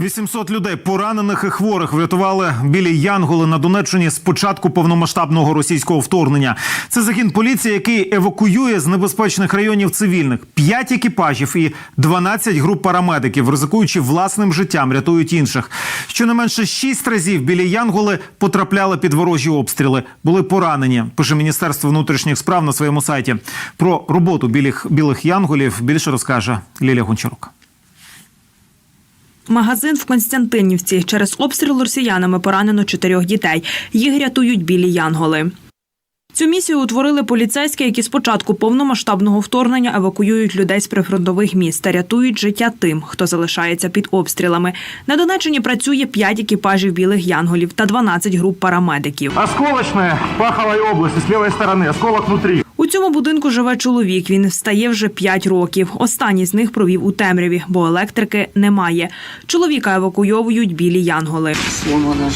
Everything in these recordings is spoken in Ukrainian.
800 людей поранених і хворих врятували білі Янголи на Донеччині з початку повномасштабного російського вторгнення. Це загін поліції, який евакуює з небезпечних районів цивільних. П'ять екіпажів і 12 груп парамедиків, ризикуючи власним життям, рятують інших. Щонайменше шість разів білі Янголи потрапляли під ворожі обстріли, були поранені. Пише Міністерство внутрішніх справ на своєму сайті. Про роботу білих білих янголів більше розкаже Лілія Гончарук. Магазин в Константинівці. Через обстріл росіянами поранено чотирьох дітей. Їх рятують білі янголи. Цю місію утворили поліцейські, які з початку повномасштабного вторгнення евакуюють людей з прифронтових міст та рятують життя тим, хто залишається під обстрілами. На Донеччині працює 5 екіпажів білих янголів та 12 груп парамедиків. Осколочная паховой области с левой стороны, осколок внутри. У цьому будинку живе чоловік. Він встає вже 5 років. Останній з них провів у темряві, бо електрики немає. Чоловіка евакуйовують білі янголи. сломано.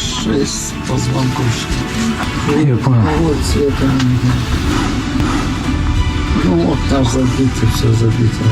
Вот цвета. Ну там забито, все забито.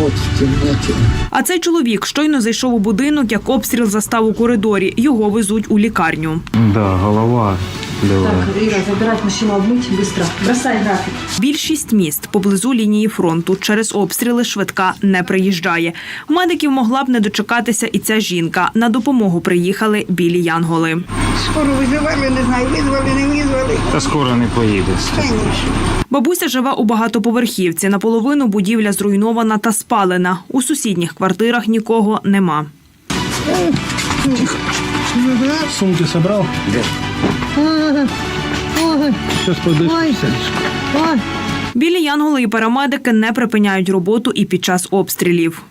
Вот в темноте. А цей чоловік щойно зайшов у будинок, як обстріл застав у коридорі. Його везуть у лікарню. Да, голова. Так, Ира, забирать мужчину обмыть быстро. Бросай график. Більшість міст поблизу лінії фронту через обстріли швидка не приїжджає. Медиків могла б не дочекатися і ця жінка. На допомогу приїхали білі янголи. Скоро визивали, не знаю, визвали, не визвали. Та скоро не поїде. Бабуся живе у багатоповерхівці. Наполовину будівля зруйнована та спалена. У сусідніх квартирах нікого нема. Сумки собрал? Сейчас подышишь. Білі янголи і парамедики не припиняють роботу і під час обстрілів.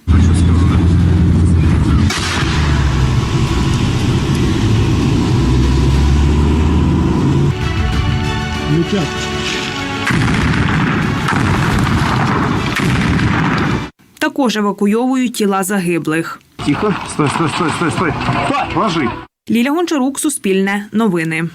Також евакуйовують тіла загиблих. Тихо. Стой, стой, стой, стой, стой. Стой, ложи. Ліля Гончарук, Суспільне, Новини.